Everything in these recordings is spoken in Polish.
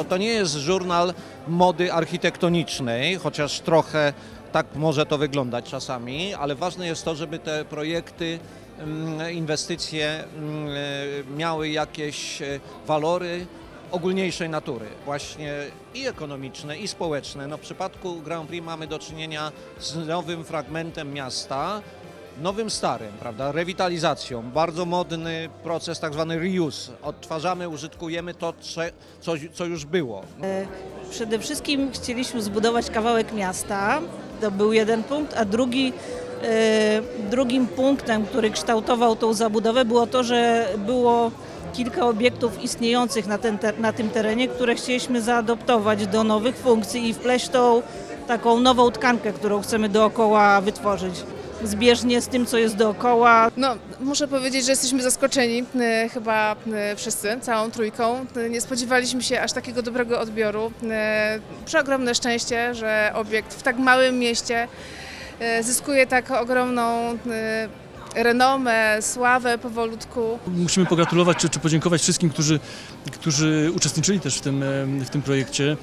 to, to nie jest żurnal mody architektonicznej, chociaż trochę tak może to wyglądać czasami, ale ważne jest to, żeby te projekty, mm, inwestycje mm, miały jakieś e, walory ogólniejszej natury, właśnie i ekonomiczne, i społeczne. No, w przypadku Grand Prix mamy do czynienia z nowym fragmentem miasta, nowym starym, prawda, rewitalizacją, bardzo modny proces tak zwany reuse. Odtwarzamy, użytkujemy to, co, co już było. Przede wszystkim chcieliśmy zbudować kawałek miasta, to był jeden punkt, a drugi, e, drugim punktem, który kształtował tą zabudowę było to, że było kilka obiektów istniejących na, ten, te- na tym terenie, które chcieliśmy zaadoptować do nowych funkcji i wpleść tą taką nową tkankę, którą chcemy dookoła wytworzyć. Zbieżnie z tym, co jest dookoła, No, muszę powiedzieć, że jesteśmy zaskoczeni, e, chyba e, wszyscy, całą trójką. E, Nie spodziewaliśmy się aż takiego dobrego odbioru. Przeogromne szczęście, że obiekt w tak małym mieście zyskuje tak ogromną renomę, sławę powolutku. Musimy pogratulować czy, czy podziękować wszystkim, którzy, którzy uczestniczyli też w tym, w tym projekcie.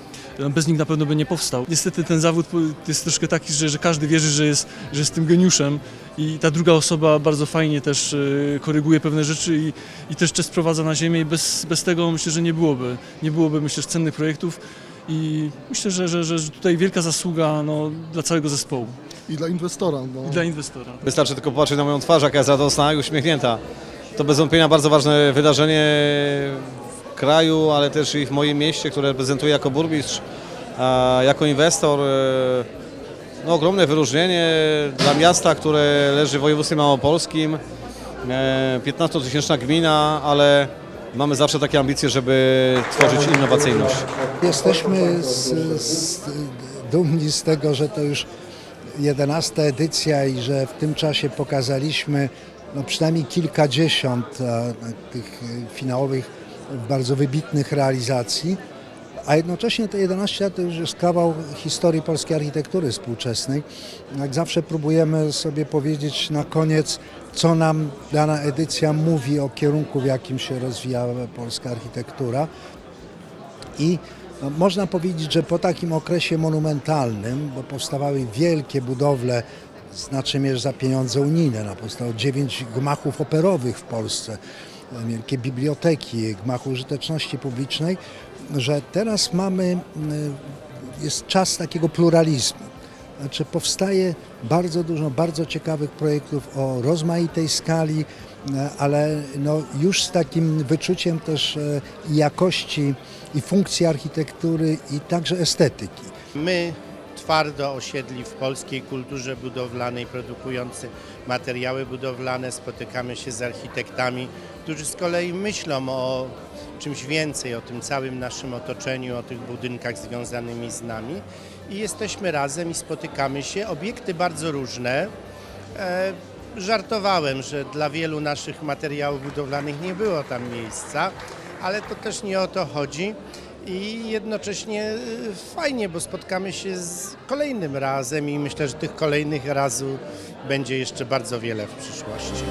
Bez nich na pewno by nie powstał. Niestety ten zawód jest troszkę taki, że, że każdy wierzy, że jest, że jest tym geniuszem i ta druga osoba bardzo fajnie też e, koryguje pewne rzeczy i, i też czas sprowadza na ziemię i bez, bez tego myślę, że nie byłoby, nie byłoby myślę, cennych projektów i myślę, że, że, że tutaj wielka zasługa no, dla całego zespołu i dla inwestora. No. i dla inwestora. Wystarczy tylko popatrzeć na moją twarz, jaka jest radosna i uśmiechnięta. To bez wątpienia bardzo ważne wydarzenie w kraju, ale też i w moim mieście, które reprezentuję jako burmistrz, a jako inwestor. e, No, ogromne wyróżnienie dla miasta, które leży w województwie małopolskim. E, 15-tysięczna gmina, ale mamy zawsze takie ambicje, żeby tworzyć innowacyjność. Jesteśmy z, z, dumni z tego, że to już 11 edycja i że w tym czasie pokazaliśmy no, przynajmniej kilkadziesiąt e, tych e, finałowych, bardzo wybitnych realizacji. A jednocześnie te 11 lat to już jest kawał historii polskiej architektury współczesnej. Jak zawsze próbujemy sobie powiedzieć na koniec, co nam dana edycja mówi o kierunku, w jakim się rozwija polska architektura. I no, można powiedzieć, że po takim okresie monumentalnym, bo powstawały wielkie budowle, znaczy mierz za pieniądze unijne, no, powstało dziewięć gmachów operowych w Polsce, wielkie biblioteki, gmach użyteczności publicznej, że teraz mamy, y, jest czas takiego pluralizmu. Znaczy powstaje bardzo dużo bardzo ciekawych projektów o rozmaitej skali, ale no już z takim wyczuciem też e, jakości i funkcji architektury i także estetyki. My twardo osiedli w polskiej kulturze budowlanej, produkujący materiały budowlane, spotykamy się z architektami, którzy z kolei myślą o czymś więcej, o tym całym naszym otoczeniu, o tych budynkach związanymi z nami i jesteśmy razem i spotykamy się. Obiekty bardzo różne. Żartowałem, że dla wielu naszych materiałów budowlanych nie było tam miejsca, ale to też nie o to chodzi. I jednocześnie y, fajnie, bo spotkamy się z kolejnym razem i myślę, że tych kolejnych razów będzie jeszcze bardzo wiele w przyszłości.